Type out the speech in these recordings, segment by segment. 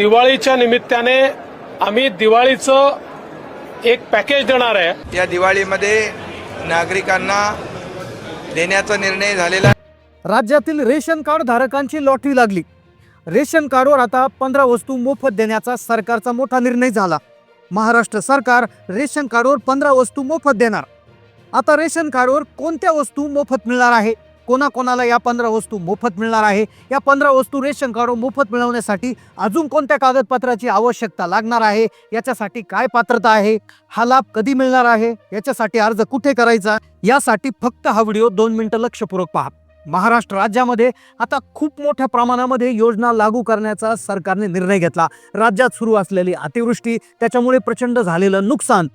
दिवाळीच्या निमित्ताने आम्ही दिवाळीचं एक पॅकेज देणार आहे. या दिवाळीमध्ये नागरिकांना देण्याचा निर्णय झालेला आहे. राज्यातील रेशन कार्ड धारकांची लॉटरी लागली. रेशन कार्डवर आता पंधरा वस्तू मोफत देण्याचा सरकारचा मोठा निर्णय झाला. महाराष्ट्र सरकार रेशन कार्डवर पंधरा वस्तू मोफत देणार. आता रेशन कार्डवर कोणत्या वस्तू मोफत मिळणार आहे? कोणाकोणाला या पंधरा वस्तू मोफत मिळणार आहे? या पंधरा वस्तू रेशन कार्डवर मोफत मिळवण्यासाठी अजून कोणत्या कागदपत्राची आवश्यकता लागणार आहे? याच्यासाठी काय पात्रता आहे? हा लाभ कधी मिळणार आहे? याच्यासाठी अर्ज कुठे करायचा? यासाठी फक्त हा व्हिडिओ दोन मिनिटं लक्षपूर्वक पहा. महाराष्ट्र राज्यामध्ये आता खूप मोठ्या प्रमाणामध्ये योजना लागू करण्याचा सरकारने निर्णय घेतला. राज्यात सुरू असलेली अतिवृष्टी त्याच्यामुळे प्रचंड झालेलं नुकसान.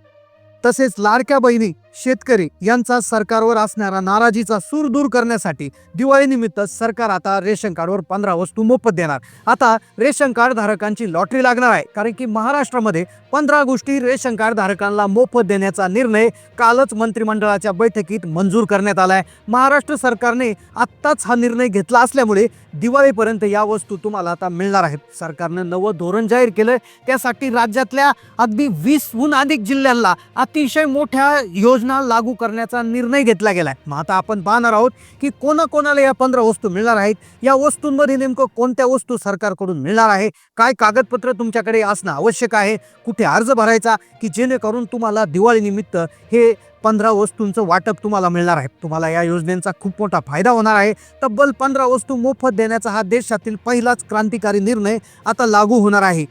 तसेच लाडक्या बहिणी शेतकरी यांचा सरकारवर असणारा नाराजीचा सूर दूर करण्यासाठी दिवाळीनिमित्त सरकार आता रेशन कार्डवर पंधरा वस्तू मोफत देणार. आता रेशन कार्ड धारकांची लॉटरी लागणार आहे कारण की महाराष्ट्रामध्ये पंधरा गोष्टी रेशन कार्ड धारकांना मोफत देण्याचा निर्णय कालच मंत्रिमंडळाच्या बैठकीत मंजूर करण्यात आलाय. महाराष्ट्र सरकारने आत्ताच हा निर्णय घेतला असल्यामुळे दिवाळीपर्यंत या वस्तू तुम्हाला आता मिळणार आहेत. सरकारनं नवं धोरण जाहीर केलं त्यासाठी राज्यातल्या अगदी वीसहून अधिक जिल्ह्यांना अतिशय मोठ्या योजना लागू करण्याचा निर्णय घेतला गेलाय. मग आता आपण पाहणार आहोत की कोणाकोणाला या पंधरा वस्तू मिळणार आहेत? या वस्तूंमध्ये नेमकं कोणत्या वस्तू सरकारकडून मिळणार आहे? काय कागदपत्र तुमच्याकडे असणं आवश्यक आहे? कुठे अर्ज भरायचा की जेणेकरून तुम्हाला दिवाळीनिमित्त हे पंधरा वस्तूंचं वाटप तुम्हाला मिळणार आहे. तुम्हाला या योजनेचा खूप मोठा फायदा होणार आहे. तब्बल पंधरा वस्तू मोफत देण्याचा हा देशातील पहिलाच क्रांतिकारी निर्णय आता लागू होणार आहे.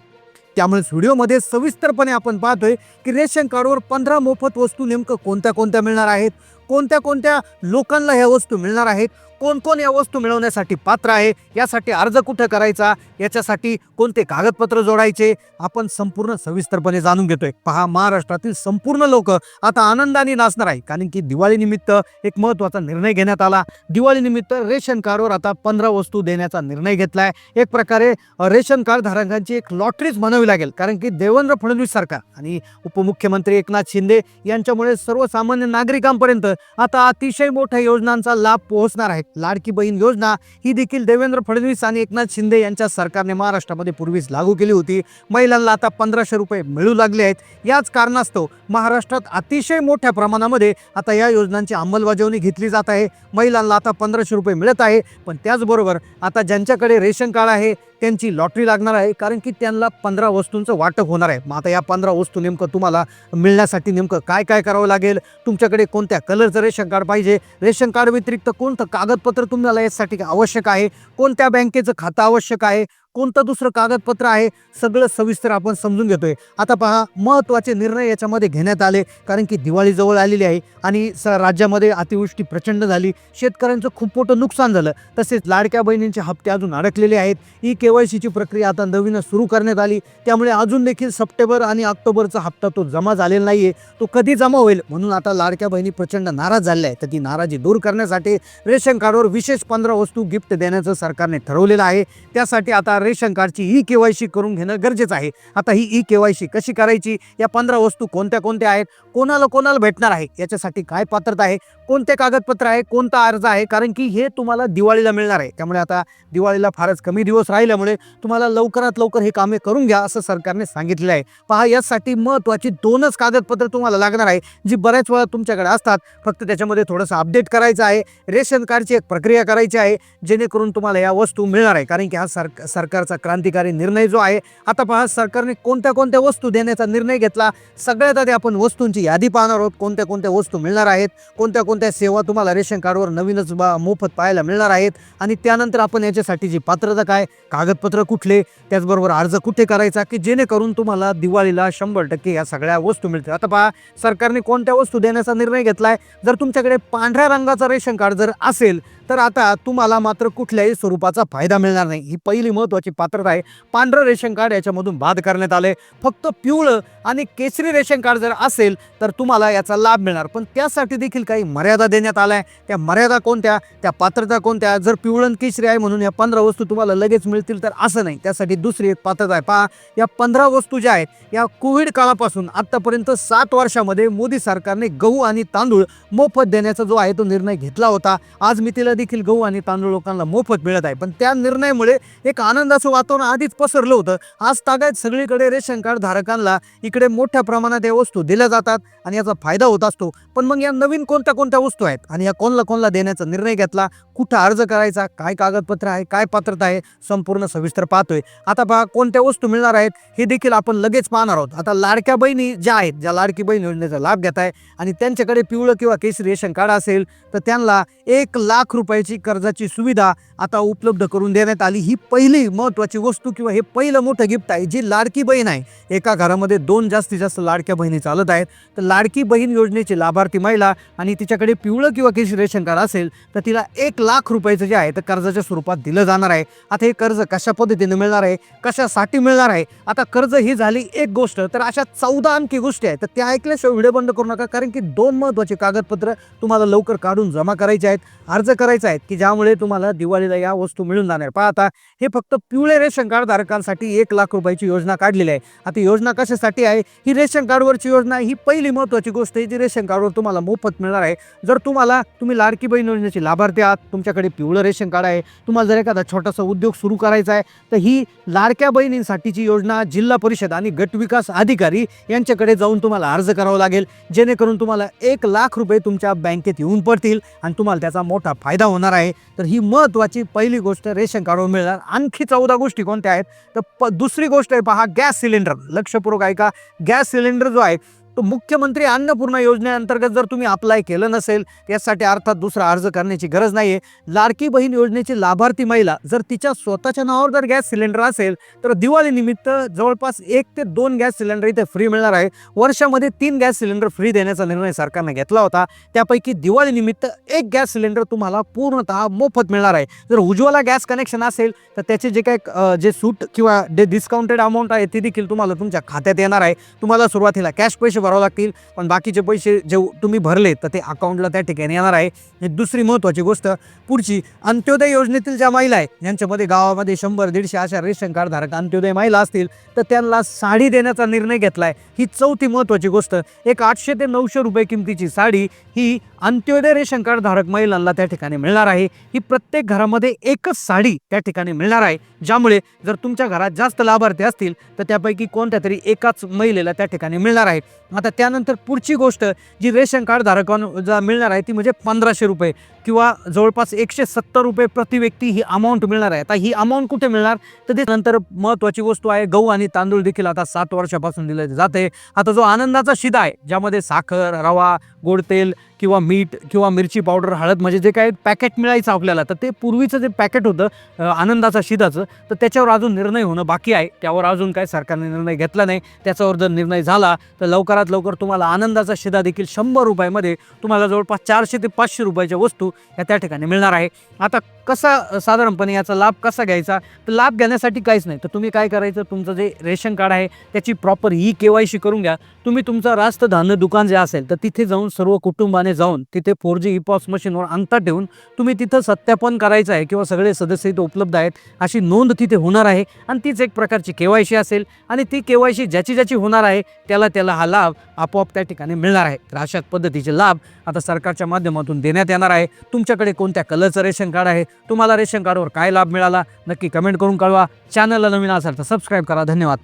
त्यामुळे व्हिडिओमध्ये सविस्तरपणे आपण पाहतोय की रेशन कार्डवर पंधरा मोफत वस्तू नेमकं कोणत्या कोणत्या मिळणार आहेत? कोणत्या कोणत्या लोकांना ह्या वस्तू मिळणार आहेत? कोण कोण या वस्तू मिळवण्यासाठी पात्र आहे? यासाठी अर्ज कुठं करायचा? याच्यासाठी कोणते कागदपत्र जोडायचे? आपण संपूर्ण सविस्तरपणे जाणून घेतोय. पहा महाराष्ट्रातील संपूर्ण लोक आता आनंदाने नाचणार आहे कारण की दिवाळीनिमित्त एक महत्त्वाचा निर्णय घेण्यात आला. दिवाळीनिमित्त रेशन कार्डवर आता पंधरा वस्तू देण्याचा निर्णय घेतलाय. एक प्रकारे रेशन कार्ड धारकांची एक लॉटरीच म्हणावी लागेल. कारण की देवेंद्र फडणवीस सरकार आणि उपमुख्यमंत्री एकनाथ शिंदे यांच्यामुळे सर्वसामान्य नागरिकांपर्यंत आता अतिशय मोठ्या योजनांचा लाभ पोहोचणार आहे. लाडकी बहीण योजना ही देखील देवेंद्र फडणवीस आणि एकनाथ शिंदे यांच्या सरकारने महाराष्ट्रामध्ये पूर्वीच लागू केली होती. महिलांना आता पंधराशे रुपये मिळू लागले आहेत. याच कारणास्तव महाराष्ट्रात अतिशय मोठ्या प्रमाणामध्ये आता या योजनांची अंमलबजावणी घेतली जात आहे. महिलांना आता पंधराशे रुपये मिळत आहे. पण त्याचबरोबर आता ज्यांच्याकडे रेशन कार्ड आहे त्यांची लॉटरी लागणार आहे. कारण की त्यांना पंधरा वस्तूंचं वाटप होणार आहे. मग आता या पंधरा वस्तू नेमकं तुम्हाला मिळण्यासाठी नेमकं काय काय करावं लागेल? तुमच्याकडे कोणत्या कलर कलरचं रेशन कार्ड पाहिजे. रेशन कार्ड व्यतिरिक्त कोणतं कागदपत्र तुम्हाला यासाठी आवश्यक आहे? कोणत्या बँकेचं खातं आवश्यक आहे? कोणतं दुसरं कागदपत्र आहे सगळं सविस्तर आपण समजून घेतोय. आता पहा महत्त्वाचे निर्णय याच्यामध्ये घेण्यात आले कारण की दिवाळी जवळ आलेली आहे आणि स राज्यामध्ये अतिवृष्टी प्रचंड झाली. शेतकऱ्यांचं खूप मोठं नुकसान झालं. तसेच लाडक्या बहिणींचे हप्ते अजून अडकलेले आहेत. ई के वाय सीची प्रक्रिया आता नवीन सुरू करण्यात आली. त्यामुळे अजून देखील सप्टेंबर आणि ऑक्टोबरचा हप्ता तो जमा झालेला नाही आहे तो कधी जमा होईल? म्हणून आता लाडक्या बहिणी प्रचंड नाराज झाल्या आहेत. तर ती नाराजी दूर करण्यासाठी रेशन कार्डवर विशेष पंधरा वस्तू गिफ्ट देण्याचं सरकारने ठरवलेलं आहे. त्यासाठी आता रेशन कार्डची ई के वाय सी करून घेणं गरजेचं आहे. आता ही ई के वाय सी कशी करायची? या पंधरा वस्तू कोणत्या कोणत्या आहेत? कोणाला कोणाला भेटणार आहे? याच्यासाठी काय पात्रता आहे? कोणते कागदपत्र आहे? कोणता अर्ज आहे? कारण की हे तुम्हाला दिवाळीला मिळणार आहे. त्यामुळे आता दिवाळीला फारच कमी दिवस राहिल्यामुळे तुम्हाला लवकरात लवकर हे कामे करून घ्या असं सरकारने सांगितलेलं आहे. पहा यासाठी महत्त्वाची दोनच कागदपत्र तुम्हाला लागणार आहे जी बऱ्याच वेळा तुमच्याकडे असतात. फक्त त्याच्यामध्ये थोडंसं अपडेट करायचं आहे. रेशन कार्डची एक प्रक्रिया करायची आहे जेणेकरून तुम्हाला या वस्तू मिळणार आहे. कारण की हा सर सरकारचा क्रांतिकारी निर्णय जो आहे आता पहा सरकारने कोणत्या कोणत्या वस्तू देण्याचा निर्णय घेतला? सगळ्यात आधी आपण वस्तूंची यादी पाहणार आहोत. कोणत्या कोणत्या वस्तू मिळणार आहेत? कोणत्या कोणत्या सेवा तुम्हाला रेशन कार्डवर नवीनच बा मोफत पाहायला मिळणार आहेत? आणि त्यानंतर आपण याच्यासाठीची पात्रता काय कागदपत्र कुठले त्याचबरोबर अर्ज कुठे करायचा की जेणेकरून तुम्हाला दिवाळीला शंभर टक्के या सगळ्या वस्तू मिळतील. आता पहा सरकारने कोणत्या वस्तू देण्याचा निर्णय घेतला आहे जर तुमच्याकडे पांढऱ्या रंगाचा रेशन कार्ड जर असेल तर आता तुम्हाला मात्र कुठल्याही स्वरूपाचा फायदा मिळणार नाही. ही पहिली महत्त्वाची पात्रता आहे. पांढरं रेशन कार्ड याच्यामधून बाद करण्यात आले फक्त पिवळं आणि केसरी रेशन कार्ड जर असेल तर तुम्हाला याचा लाभ मिळणार. पण त्यासाठी देखील काही मर्यादा देण्यात आल्या आहे त्या मर्यादा कोणत्या? त्या पात्रता कोणत्या? जर पिवळं केसरी आहे म्हणून या पंधरा वस्तू तुम्हाला लगेच मिळतील तर असं नाही. त्यासाठी दुसरी एक पात्रता आहे. पहा या पंधरा वस्तू ज्या आहेत या कोविड काळापासून आत्तापर्यंत सात वर्षामध्ये मोदी सरकारने गहू आणि तांदूळ मोफत देण्याचा जो आहे तो निर्णय घेतला होता. आज मितीला देखील गहू आणि तांदूळ लोकांना मोफत मिळत आहे. पण त्या निर्णयामुळे एक आनंदाचं वातावरण आधीच पसरलं होतं. आज तागायत सगळीकडे रेशन कार्ड धारकांना इकडे मोठ्या प्रमाणात या वस्तू दिल्या जातात आणि याचा फायदा होत असतो. पण मग या नवीन कोणत्या कोणत्या वस्तू आहेत? आणि या कोणला कोणला देण्याचा निर्णय घेतला? कुठं अर्ज करायचा? काय कागदपत्र आहे? काय पात्रता आहे? संपूर्ण सविस्तर पाहतोय. आता पहा कोणत्या वस्तू मिळणार आहेत? हे देखील आपण लगेच पाहणार आहोत. आता लाडक्या बहिणी ज्या आहेत ज्या लाडकी बहीण योजनेचा लाभ घेत आहे आणि त्यांच्याकडे पिवळं किंवा केसरी रेशन कार्ड असेल तर त्यांना एक लाख रुपयाची कर्जाची सुविधा आता उपलब्ध करून देण्यात आली. ही पहिली महत्त्वाची वस्तू किंवा हे पहिलं मोठं गिफ्ट आहे जी लाडकी बहीण आहे. एका घरामध्ये दोन जास्तीत जास्त लाडक्या बहिणी चालत आहेत. तर लाडकी बहीण योजनेची लाभार्थी महिला आणि तिच्याकडे पिवळं किंवा केसरी रेशन कार्ड असेल तर तिला एक लाख रुपयाचं जे आहे तर कर्जाच्या स्वरूपात दिलं जाणार आहे. आता हे कर्ज कशा पद्धतीने मिळणार आहे? कशासाठी मिळणार आहे? आता कर्ज ही झाली एक गोष्ट तर अशा चौदा आणखी गोष्टी आहेत. तर त्या ऐकल्याशिवाय व्हिडिओ बंद करू नका कारण की दोन महत्त्वाचे कागदपत्र तुम्हाला लवकर काढून जमा करायचे आहेत. अर्ज करायचे आहेत की ज्यामुळे तुम्हाला दिवाळीला या वस्तू मिळून जाणार. पहा आता हे फक्त पिवळे रेशन कार्ड धारकांसाठी एक लाख रुपयाची योजना काढलेली आहे. आता योजना कशासाठी आहे? ही रेशन कार्डवरची योजना ही पहिली महत्त्वाची गोष्ट आहे जी रेशन कार्डवर तुम्हाला मोफत मिळणार आहे. जर तुम्हाला तुम्ही लाडकी बहीण योजनेची लाभार्थी आहात तुमच्याकडे पिवळं रेशन कार्ड आहे तुम्हाला जर एखादा छोटासा उद्योग सुरू करायचा आहे तर ही लाडक्या बहिणींसाठीची योजना जिल्हा परिषद आणि गट विकास अधिकारी यांच्याकडे जाऊन तुम्हाला अर्ज करावा लागेल. जेणेकरून तुम्हाला एक लाख रुपये तुमच्या बँकेत येऊन पडतील आणि तुम्हाला त्याचा मोठा फायदा होणार आहे. तर ही महत्त्वाची पहिली गोष्ट रेशन कार्डवर मिळणार. आणखी चौदा गोष्टी कोणत्या आहेत? तर प दुसरी गोष्ट आहे पहा गॅस सिलेंडर. लक्षपूर्वक ऐका. गॅस सिलेंडर जो आहे तो मुख्यमंत्री अन्नपूर्णा योजनेअंतर्गत जर तुम्ही अप्लाय केलं नसेल यासाठी अर्थात दुसरा अर्ज करण्याची गरज नाही आहे लाडकी बहीण योजनेची लाभार्थी महिला जर तिच्या स्वतःच्या नावावर जर गॅस सिलेंडर असेल तर दिवाळीनिमित्त जवळपास एक ते दोन गॅस सिलेंडर इथे फ्री मिळणार आहे. वर्षामध्ये तीन गॅस सिलेंडर फ्री देण्याचा निर्णय सरकारने घेतला होता. त्यापैकी दिवाळीनिमित्त एक गॅस सिलेंडर तुम्हाला पूर्णतः मोफत मिळणार आहे. जर उज्ज्वला गॅस कनेक्शन असेल तर त्याचे जे काय जे सूट किंवा जे डिस्काउंटेड अमाऊंट आहे ते देखील तुम्हाला तुमच्या खात्यात येणार आहे. तुम्हाला सुरुवातीला कॅश पैसे भरावे लागतील. पण बाकीचे पैसे जे तुम्ही भरले तर ते अकाउंटला त्या ठिकाणी येणार आहे. हे दुसरी महत्त्वाची गोष्ट पुढची अंत्योदय योजनेतील ज्या महिला आहे ज्यांच्यामध्ये गावामध्ये शंभर दीडशे अशा रेशन कार्डधारक अंत्योदय महिला असतील तर त्यांना साडी देण्याचा निर्णय घेतला आहे ही चौथी महत्त्वाची गोष्ट एक आठशे ते नऊशे रुपये किमतीची साडी ही अंत्योदय रेशन कार्ड धारक महिलांना त्या ठिकाणी मिळणार आहे. ही प्रत्येक घरामध्ये एकच साडी त्या ठिकाणी मिळणार आहे. ज्यामुळे जर तुमच्या घरात जास्त लाभार्थी असतील तर त्यापैकी कोणत्या तरी एकाच महिलेला त्या ठिकाणी मिळणार आहे. आता त्यानंतर पुढची गोष्ट जी रेशन कार्ड धारकांना मिळणार आहे ती म्हणजे पंधराशे रुपये. किंवा जवळपास एकशे सत्तर रुपये प्रति व्यक्ती ही अमाऊंट मिळणार आहे. आता ही अमाऊंट कुठे मिळणार? तर ते नंतर महत्त्वाची वस्तू आहे गहू आणि तांदूळ देखील आता सात वर्षापासून दिले जाते. आता जो आनंदाचा शिदा आहे ज्यामध्ये साखर रवा गोड तेल किंवा मीठ किंवा मिरची पावडर हळद म्हणजे जे काही पॅकेट मिळायचं आपल्याला तर ते पूर्वीचं जे पॅकेट होतं आनंदाचा शिदाचं तर त्याच्यावर अजून निर्णय होणं बाकी आहे. त्यावर अजून काय सरकारने निर्णय घेतला नाही. त्याच्यावर जर निर्णय झाला तर लवकरात लवकर तुम्हाला आनंदाचा शिदा देखील शंभर रुपयामध्ये तुम्हाला जवळपास चारशे ते पाचशे रुपयाच्या वस्तू या त्या ठिकाणी मिळणार आहे. आता कसा साधारणपणे याचा लाभ कसा घ्यायचा? तर लाभ घेण्यासाठी काहीच नाही. तर तुम्ही काय करायचं? तुमचं जे रेशन कार्ड आहे त्याची proper E K Y C करून घ्या. तुम्ही तुमचं रास्त धान्य दुकान जे असेल तर तिथे जाऊन सर्व कुटुंबाने जाऊन तिथे फोर जी ई पॉस मशीनवर अंतर ठेवून तुम्ही तिथं सत्यापन करायचं आहे किंवा सगळे सदस्य इथं उपलब्ध आहेत अशी नोंद तिथे होणार आहे. आणि तीच एक प्रकारची के वाय सी असेल आणि ती के वाय सी ज्याची ज्याची होणार आहे त्याला त्याला हा लाभ आपोआप त्या ठिकाणी मिळणार आहे. तर अशा पद्धतीचे लाभ आता सरकारच्या माध्यमातून देण्यात येणार आहे. तुमच्याकडे कोणत्या कलरचं रेशन कार्ड आहे? तुम्हाला रेशन कार्डवर काय लाभ मिळाला नक्की कमेंट करून कळवा. चॅनलला नवीन असाल तर सबस्क्राईब करा. धन्यवाद.